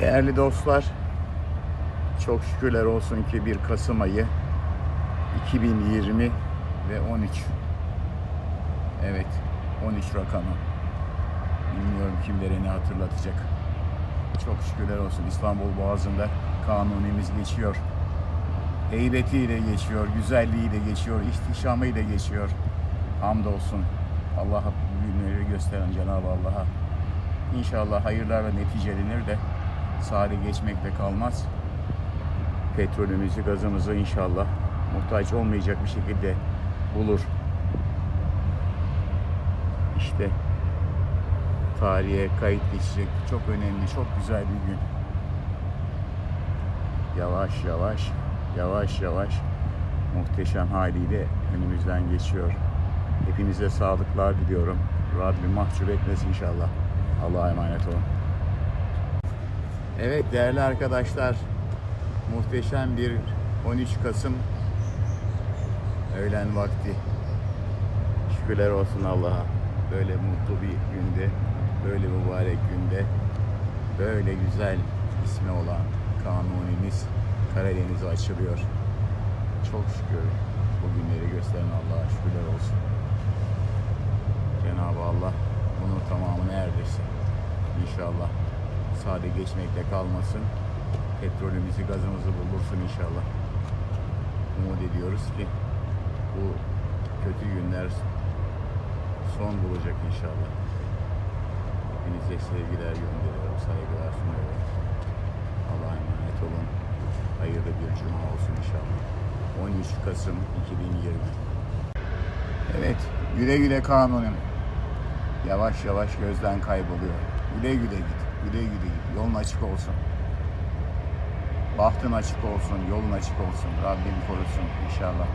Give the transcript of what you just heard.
Değerli dostlar, çok şükürler olsun ki 1 Kasım ayı 2020 ve 13. Evet, 13 rakamı. Bilmiyorum kimlere ne hatırlatacak. Çok şükürler olsun İstanbul Boğazı'nda kanunimiz geçiyor. Heybetiyle geçiyor, güzelliğiyle geçiyor, ihtişamıyla geçiyor. Hamdolsun Allah'a günleri gösteren Cenab-ı Allah'a. İnşallah hayırlarla neticelenir de sade geçmekte kalmaz. Petrolümüzü, gazımızı inşallah muhtaç olmayacak bir şekilde bulur. İşte tarihe kayıt geçecek çok önemli, çok güzel bir gün. Yavaş yavaş, yavaş yavaş muhteşem haliyle önümüzden geçiyor. Hepinize sağlıklar diliyorum. Rabbim mahcup etmesin inşallah. Allah'a emanet olun. Evet değerli arkadaşlar, muhteşem bir 13 Kasım öğlen vakti. Şükürler olsun Allah'a. Böyle mutlu bir günde, böyle mübarek günde, böyle güzel ismi olan kanunimiz Karadeniz'e açılıyor. Çok şükür bu günleri gösteren Allah'a şükürler olsun. Cenab-ı Allah bunun tamamını erdirsin. İnşallah sade geçmekte kalmasın. Petrolümüzü, gazımızı bulursun inşallah. Umut ediyoruz ki bu kötü günler son bulacak inşallah. Hepinize sevgiler gönderiyorum, saygılar sunuyorum. Allah'a emanet olun. Hayırlı bir cuma olsun inşallah. 13 Kasım 2020. Evet, güle güle kanunum. Yavaş yavaş gözden kayboluyor. Güle güle git, güle güle git. Yolun açık olsun. Bahtın açık olsun, yolun açık olsun. Rabbim korusun inşallah.